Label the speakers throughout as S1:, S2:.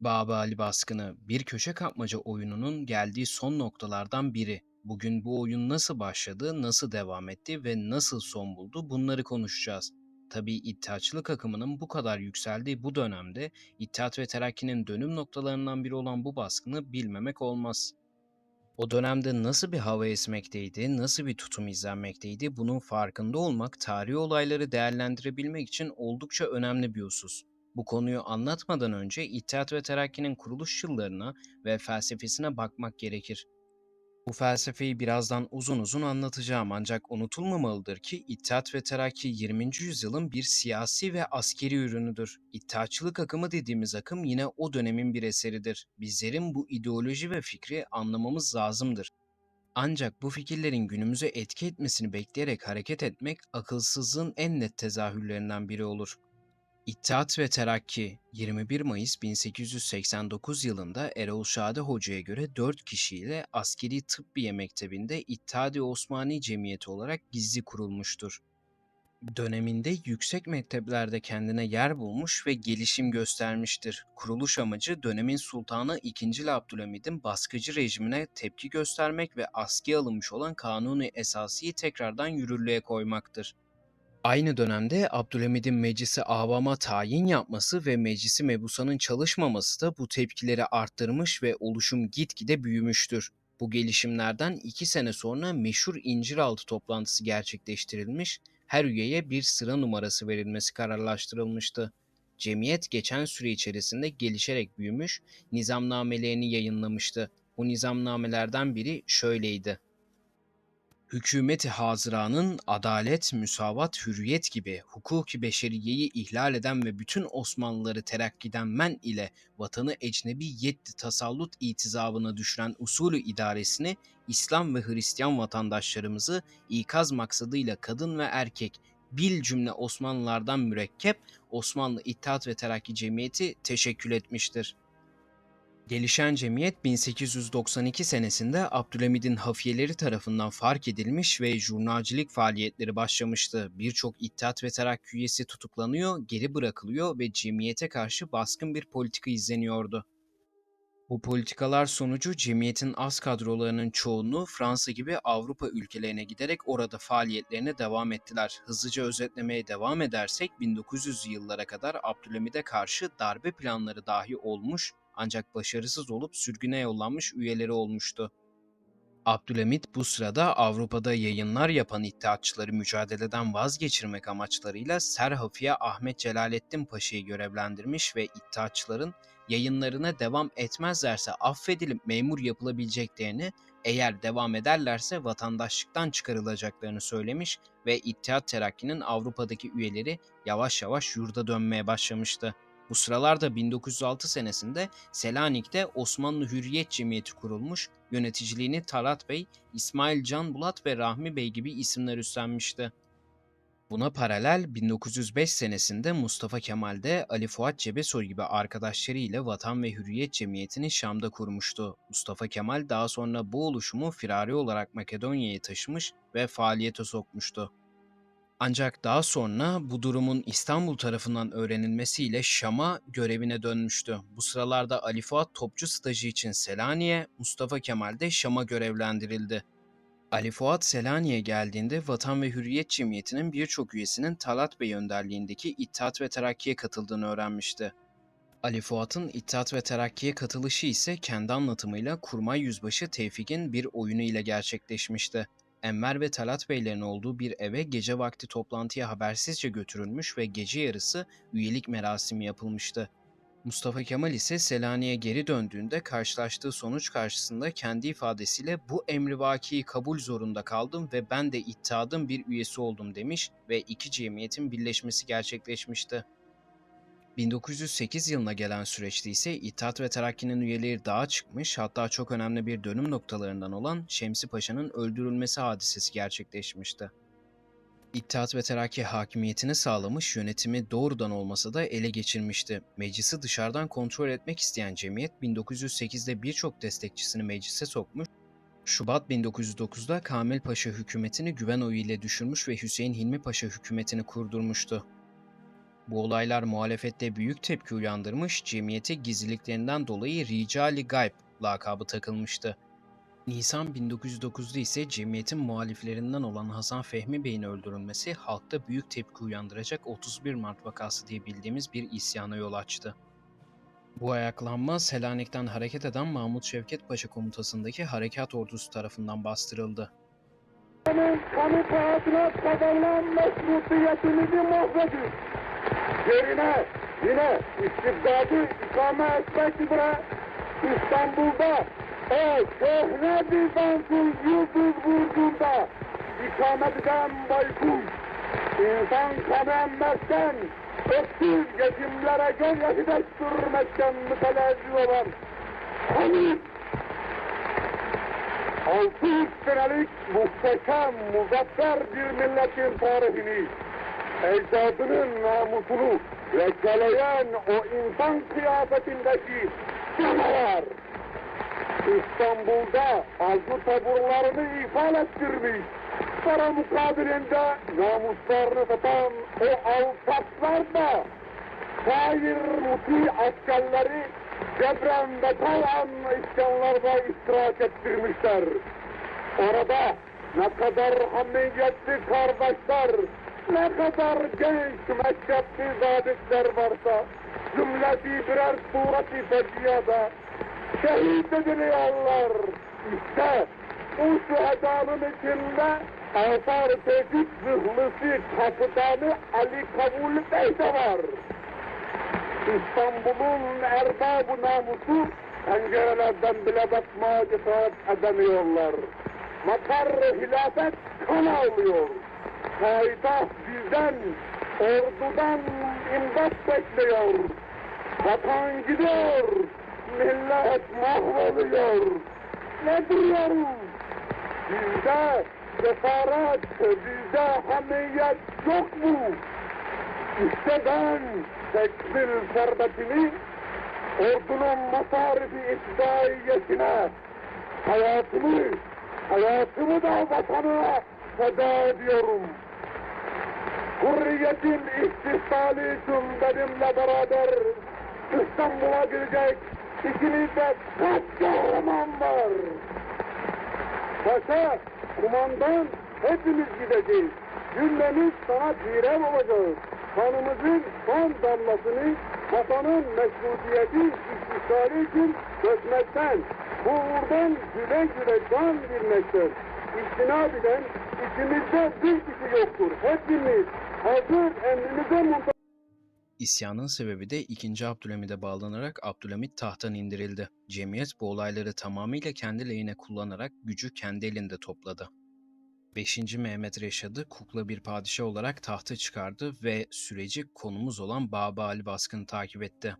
S1: Baba Ali baskını bir köşe kapmaca oyununun geldiği son noktalardan biri. Bugün bu oyun nasıl başladı, nasıl devam etti ve nasıl son buldu bunları konuşacağız. Tabii İttihatçılık akımının bu kadar yükseldiği bu dönemde İttihat ve Terakki'nin dönüm noktalarından biri olan bu baskını bilmemek olmaz. O dönemde nasıl bir hava esmekteydi, nasıl bir tutum izlenmekteydi bunun farkında olmak tarihi olayları değerlendirebilmek için oldukça önemli bir husus. Bu konuyu anlatmadan önce İttihat ve Terakki'nin kuruluş yıllarına ve felsefesine bakmak gerekir. Bu felsefeyi birazdan uzun uzun anlatacağım ancak unutulmamalıdır ki İttihat ve Terakki 20. yüzyılın bir siyasi ve askeri ürünüdür. İttihatçılık akımı dediğimiz akım yine o dönemin bir eseridir. Bizlerin bu ideoloji ve fikri anlamamız lazımdır. Ancak bu fikirlerin günümüze etki etmesini bekleyerek hareket etmek akılsızlığın en net tezahürlerinden biri olur. İttihat ve Terakki 21 Mayıs 1889 yılında Erol Şadi Hoca'ya göre 4 kişiyle Askeri Tıbbiye Mektebi'nde İttihadi Osmani Cemiyeti olarak gizli kurulmuştur. Döneminde yüksek mekteplerde kendine yer bulmuş ve gelişim göstermiştir. Kuruluş amacı dönemin sultanı II. Abdülhamid'in baskıcı rejimine tepki göstermek ve askıya alınmış olan Kanuni Esasi'yi tekrardan yürürlüğe koymaktır. Aynı dönemde Abdülhamid'in meclisi avama tayin yapması ve meclisi mebusanın çalışmaması da bu tepkileri arttırmış ve oluşum gitgide büyümüştür. Bu gelişimlerden iki sene sonra meşhur İnciraltı toplantısı gerçekleştirilmiş, her üyeye bir sıra numarası verilmesi kararlaştırılmıştı. Cemiyet geçen süre içerisinde gelişerek büyümüş, nizamnamelerini yayınlamıştı. Bu nizamnamelerden biri şöyleydi. Hükümeti Hazıra'nın adalet, müsavat, hürriyet gibi hukuki beşeriyeyi ihlal eden ve bütün Osmanlıları terakkiden men ile vatanı ecnebi yetti tasallut itizabına düşüren usulü idaresini İslam ve Hristiyan vatandaşlarımızı ikaz maksadıyla kadın ve erkek bil cümle Osmanlılardan mürekkep Osmanlı İttihat ve Terakki Cemiyeti teşekkül etmiştir. Gelişen cemiyet 1892 senesinde Abdülhamid'in hafiyeleri tarafından fark edilmiş ve jurnalcilik faaliyetleri başlamıştı. Birçok İttihat ve Terakki üyesi tutuklanıyor, geri bırakılıyor ve cemiyete karşı baskın bir politika izleniyordu. Bu politikalar sonucu cemiyetin az kadrolarının çoğunluğu Fransa gibi Avrupa ülkelerine giderek orada faaliyetlerine devam ettiler. Hızlıca özetlemeye devam edersek 1900'lü yıllara kadar Abdülhamid'e karşı darbe planları dahi olmuş ancak başarısız olup sürgüne yollanmış üyeleri olmuştu. Abdülhamit bu sırada Avrupa'da yayınlar yapan iddiatçıları mücadeleden vazgeçirmek amaçlarıyla Serhafiye Ahmet Celalettin Paşa'yı görevlendirmiş ve iddiatçıların yayınlarına devam etmezlerse affedilip memur yapılabileceklerini, eğer devam ederlerse vatandaşlıktan çıkarılacaklarını söylemiş ve İttihat Terakki'nin Avrupa'daki üyeleri yavaş yavaş yurda dönmeye başlamıştı. Bu sıralarda 1906 senesinde Selanik'te Osmanlı Hürriyet Cemiyeti kurulmuş, yöneticiliğini Talat Bey, İsmail Can Bulat ve Rahmi Bey gibi isimler üstlenmişti. Buna paralel 1905 senesinde Mustafa Kemal de Ali Fuat Cebesoy gibi arkadaşları ile Vatan ve Hürriyet Cemiyeti'ni Şam'da kurmuştu. Mustafa Kemal daha sonra bu oluşumu firari olarak Makedonya'ya taşımış ve faaliyete sokmuştu. Ancak daha sonra bu durumun İstanbul tarafından öğrenilmesiyle Şam'a görevine dönmüştü. Bu sıralarda Ali Fuat topçu stajı için Selanik'e, Mustafa Kemal de Şam'a görevlendirildi. Ali Fuat Selanik'e geldiğinde Vatan ve Hürriyet Cemiyeti'nin birçok üyesinin Talat Bey önderliğindeki İttihat ve Terakki'ye katıldığını öğrenmişti. Ali Fuat'ın İttihat ve Terakki'ye katılışı ise kendi anlatımıyla Kurmay Yüzbaşı Tevfik'in bir oyunu ile gerçekleşmişti. Enver ve Talat Beylerin olduğu bir eve gece vakti toplantıya habersizce götürülmüş ve gece yarısı üyelik merasimi yapılmıştı. Mustafa Kemal ise Selanik'e geri döndüğünde karşılaştığı sonuç karşısında kendi ifadesiyle bu emrivakiyi kabul zorunda kaldım ve ben de ittihadın bir üyesi oldum demiş ve iki cemiyetin birleşmesi gerçekleşmişti. 1908 yılına gelen süreçte ise İttihat ve Terakki'nin üyeleri dağa çıkmış hatta çok önemli bir dönüm noktalarından olan Şemsi Paşa'nın öldürülmesi hadisesi gerçekleşmişti. İttihat ve Terakki hakimiyetini sağlamış, yönetimi doğrudan olmasa da ele geçirmişti. Meclisi dışarıdan kontrol etmek isteyen cemiyet 1908'de birçok destekçisini meclise sokmuş, Şubat 1909'da Kamil Paşa hükümetini güven oyu ile düşürmüş ve Hüseyin Hilmi Paşa hükümetini kurdurmuştu. Bu olaylar muhalefette büyük tepki uyandırmış, cemiyete gizliliklerinden dolayı Ricali Gayb lakabı takılmıştı. Nisan 1909'da ise cemiyetin muhaliflerinden olan Hasan Fehmi Bey'in öldürülmesi halkta büyük tepki uyandıracak 31 Mart vakası diye bildiğimiz bir isyana yol açtı. Bu ayaklanma Selanik'ten hareket eden Mahmut Şevket Paşa komutasındaki harekat ordusu tarafından bastırıldı.
S2: Kanı pahasına kazanılan meşrutiyetimizi mahvediyor. Yerine yine istibdadı ikame etmek üzere İstanbul'da o köhne Bizans'ın yıldız burcunda ikamet eden baykuş, insan kanı emmekten, öksüz geçimlere gözyaşı döktürmekten mütenezzih olan Hamid 600 senelik muhteşem, muzaffer bir milletin tarihini, ecdadının namusunu lekeleyen o insan kıyafetindeki canavar, İstanbul'da arzu taburlarını ifade ettirmiş, para mukabilinde namuslarını satan o alçaklar da şair muti askerleri Cebren ve Talan isyanlarda iştirak ettirmişler. Orada ne kadar hamiyetli kardeşler, ne kadar genç mektepli zabitler varsa, cümleti birer sureti feciyada şehit ediliyorlar. İşte bu şühedanın içinde Ensar Tevfik zırhlısı kapıdanı Ali Kabul Bey de var. İstanbul'un erbabı namusu pencerelerden bile bakmaya cesaret edemiyorlar. Makar hilafet kan alıyor. Payitaht bizden, ordudan imdat bekliyor. Vatan gidiyor, millet mahvoluyor. Ne duruyoruz? Bizde cesaret, bizde hamiyet yok mu? İşte ben tekbil servetini ordunun masarifi itfaiyesine hayatımı, hayatımı da vatanına feda ediyorum. Hürriyetin istisali için benimle beraber İstanbul'a girecek ikimizde kaç kahraman var? Paşa, kumandan hepimiz gideceğiz. Cümlemiz sana direm olacağız. Kanımızın son damlasını vatanın meşrutiyeti istisali için dökmekten, bu uğurdan güle güle can vermekten, istinad eden içimizde bir kişi yoktur. Hepimiz.
S1: İsyanın sebebi de 2. Abdülhamid'e bağlanarak Abdülhamid tahttan indirildi. Cemiyet bu olayları tamamıyla kendi lehine kullanarak gücü kendi elinde topladı. 5. Mehmet Reşad'ı kukla bir padişah olarak tahta çıkardı ve süreci konumuz olan Baba Ali Baskın'ı takip etti.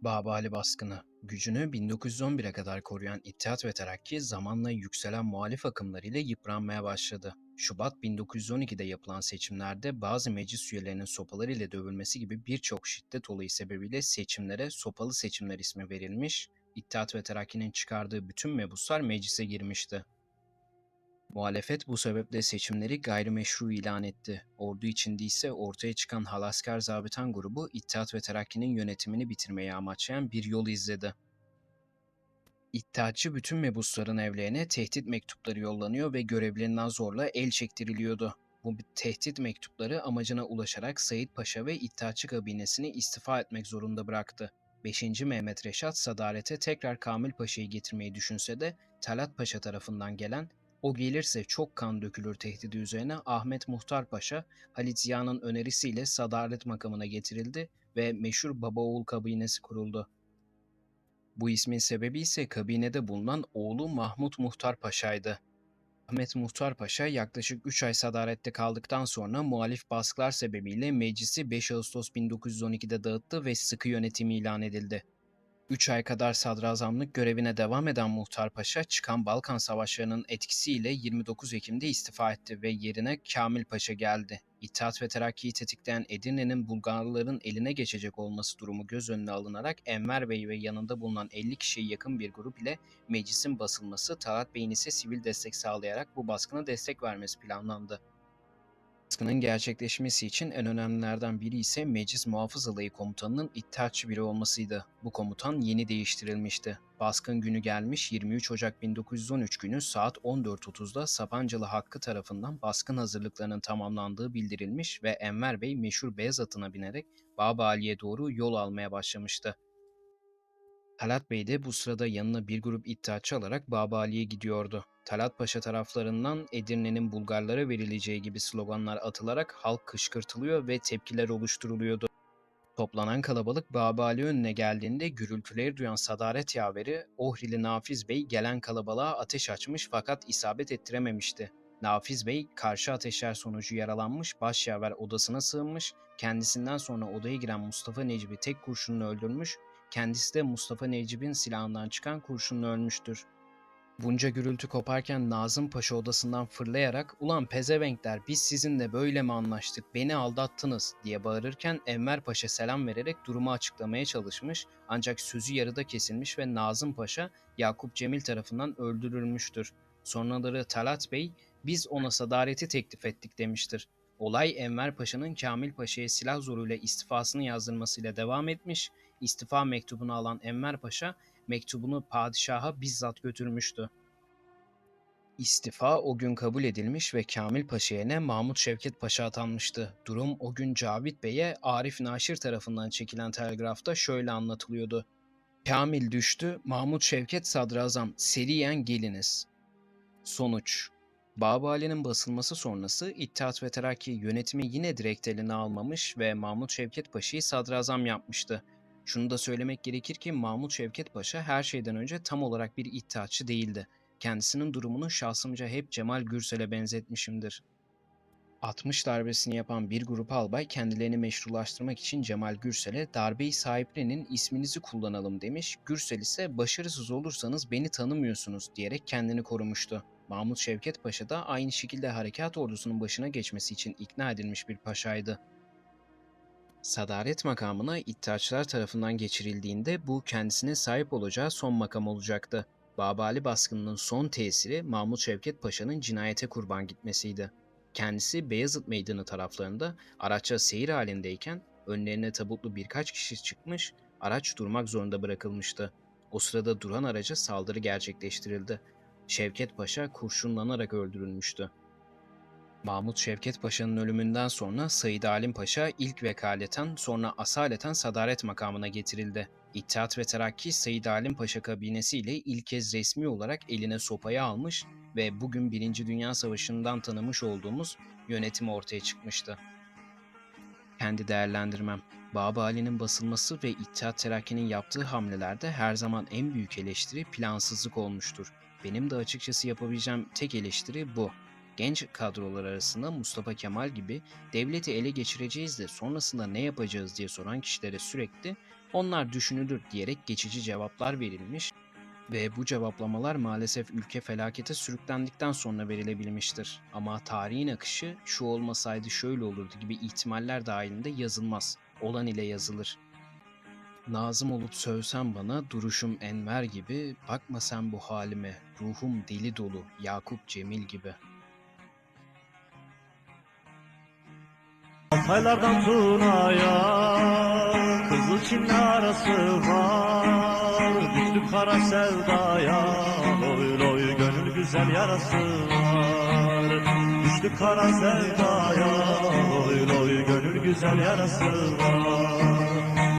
S1: Baba Ali Baskını, gücünü 1911'e kadar koruyan İttihat ve Terakki zamanla yükselen muhalif akımlarıyla yıpranmaya başladı. Şubat 1912'de yapılan seçimlerde bazı meclis üyelerinin sopalar ile dövülmesi gibi birçok şiddet olayı sebebiyle seçimlere sopalı seçimler ismi verilmiş, İttihat ve Terakki'nin çıkardığı bütün mebuslar meclise girmişti. Muhalefet bu sebeple seçimleri gayrimeşru ilan etti. Ordu içinde ise ortaya çıkan Halasker Zabitan grubu İttihat ve Terakki'nin yönetimini bitirmeyi amaçlayan bir yol izledi. İttihatçı bütün mebusların evlerine tehdit mektupları yollanıyor ve görevlerinden zorla el çektiriliyordu. Bu tehdit mektupları amacına ulaşarak Said Paşa ve İttihatçı kabinesini istifa etmek zorunda bıraktı. 5. Mehmet Reşat sadarete tekrar Kamil Paşa'yı getirmeyi düşünse de Talat Paşa tarafından gelen o gelirse çok kan dökülür tehdidi üzerine Ahmet Muhtar Paşa, Halit Ziya'nın önerisiyle sadaret makamına getirildi ve meşhur Baba Oğul kabinesi kuruldu. Bu ismin sebebi ise kabinede bulunan oğlu Mahmut Muhtar Paşa'ydı. Ahmet Muhtar Paşa yaklaşık 3 ay sadarette kaldıktan sonra muhalif baskılar sebebiyle meclisi 5 Ağustos 1912'de dağıttı ve sıkı yönetim ilan edildi. 3 ay kadar sadrazamlık görevine devam eden Muhtar Paşa çıkan Balkan Savaşları'nın etkisiyle 29 Ekim'de istifa etti ve yerine Kamil Paşa geldi. İttihat ve Terakki'yi tetikleyen Edirne'nin Bulgarların eline geçecek olması durumu göz önüne alınarak Enver Bey ve yanında bulunan 50 kişiye yakın bir grup ile meclisin basılması, Talat Bey'in ise sivil destek sağlayarak bu baskına destek vermesi planlandı. Baskının gerçekleşmesi için en önemlilerden biri ise Meclis Muhafız Alayı Komutanı'nın iddiatçı biri olmasıydı. Bu komutan yeni değiştirilmişti. Baskın günü gelmiş 23 Ocak 1913 günü saat 14.30'da Sapancalı Hakkı tarafından baskın hazırlıklarının tamamlandığı bildirilmiş ve Enver Bey meşhur beyaz atına binerek Babali'ye doğru yol almaya başlamıştı. Talat Bey de bu sırada yanına bir grup iddiatçı alarak Babali'ye gidiyordu. Talat Paşa taraflarından Edirne'nin Bulgarlara verileceği gibi sloganlar atılarak halk kışkırtılıyor ve tepkiler oluşturuluyordu. Toplanan kalabalık Babali önüne geldiğinde gürültüleri duyan sadaret yaveri Ohrili Nafiz Bey gelen kalabalığa ateş açmış fakat isabet ettirememişti. Nafiz Bey karşı ateşler sonucu yaralanmış başyaver odasına sığınmış, kendisinden sonra odaya giren Mustafa Necip'i tek kurşunla öldürmüş, kendisi de Mustafa Necip'in silahından çıkan kurşunla ölmüştür. Bunca gürültü koparken Nazım Paşa odasından fırlayarak ''Ulan pezevenkler biz sizinle böyle mi anlaştık, beni aldattınız'' diye bağırırken Enver Paşa selam vererek durumu açıklamaya çalışmış ancak sözü yarıda kesilmiş ve Nazım Paşa Yakup Cemil tarafından öldürülmüştür. Sonraları Talat Bey biz ona sadareti teklif ettik demiştir. Olay Enver Paşa'nın Kamil Paşa'ya silah zoruyla istifasını yazdırmasıyla devam etmiş, istifa mektubunu alan Enver Paşa mektubunu padişaha bizzat götürmüştü. İstifa o gün kabul edilmiş ve Kamil Paşa yerine Mahmut Şevket Paşa atanmıştı. Durum o gün Cavit Bey'e Arif Naşir tarafından çekilen telgrafta şöyle anlatılıyordu. Kamil düştü, Mahmut Şevket sadrazam, seriyen geliniz. Sonuç Babali'nin basılması sonrası İttihat ve Terakki yönetimi yine direkt eline almamış ve Mahmut Şevket Paşa'yı sadrazam yapmıştı. Şunu da söylemek gerekir ki Mahmut Şevket Paşa her şeyden önce tam olarak bir iddiatçı değildi. Kendisinin durumunu şahsımca hep Cemal Gürsel'e benzetmişimdir. 60 darbesini yapan bir grup albay kendilerini meşrulaştırmak için Cemal Gürsel'e darbeyi sahiplenin isminizi kullanalım demiş. Gürsel ise başarısız olursanız beni tanımıyorsunuz diyerek kendini korumuştu. Mahmut Şevket Paşa da aynı şekilde harekat ordusunun başına geçmesi için ikna edilmiş bir paşaydı. Sadaret makamına iddiaçlar tarafından geçirildiğinde bu kendisine sahip olacağı son makam olacaktı. Babali baskınının son tesiri Mahmut Şevket Paşa'nın cinayete kurban gitmesiydi. Kendisi Beyazıt Meydanı taraflarında araçça seyir halindeyken önlerine tabutlu birkaç kişi çıkmış, araç durmak zorunda bırakılmıştı. O sırada duran araca saldırı gerçekleştirildi. Şevket Paşa kurşunlanarak öldürülmüştü. Mahmut Şevket Paşa'nın ölümünden sonra Said Halim Paşa ilk vekaleten sonra asaleten sadaret makamına getirildi. İttihat ve Terakki Said Halim Paşa kabinesiyle ilk kez resmi olarak eline sopayı almış ve bugün Birinci Dünya Savaşı'ndan tanımış olduğumuz yönetim ortaya çıkmıştı. Kendi değerlendirmem. Baba Ali'nin basılması ve İttihat Terakki'nin yaptığı hamlelerde her zaman en büyük eleştiri plansızlık olmuştur. Benim de açıkçası yapabileceğim tek eleştiri bu. Genç kadrolar arasında Mustafa Kemal gibi devleti ele geçireceğiz de sonrasında ne yapacağız diye soran kişilere sürekli onlar düşünülür diyerek geçici cevaplar verilmiş ve bu cevaplamalar maalesef ülke felakete sürüklendikten sonra verilebilmiştir. Ama tarihin akışı şu olmasaydı şöyle olurdu gibi ihtimaller dahilinde yazılmaz. Olan ile yazılır. Nazım olup sövsen bana duruşum Enver gibi, bakma sen bu halime, ruhum deli dolu Yakup Cemil gibi.''
S3: Altaylardan Tuna'ya Kızıl Çin'le arası var. Düştük kara sevdaya Loy loy gönül güzel yarası var. Düştük kara sevdaya Loy loy gönül güzel yarası var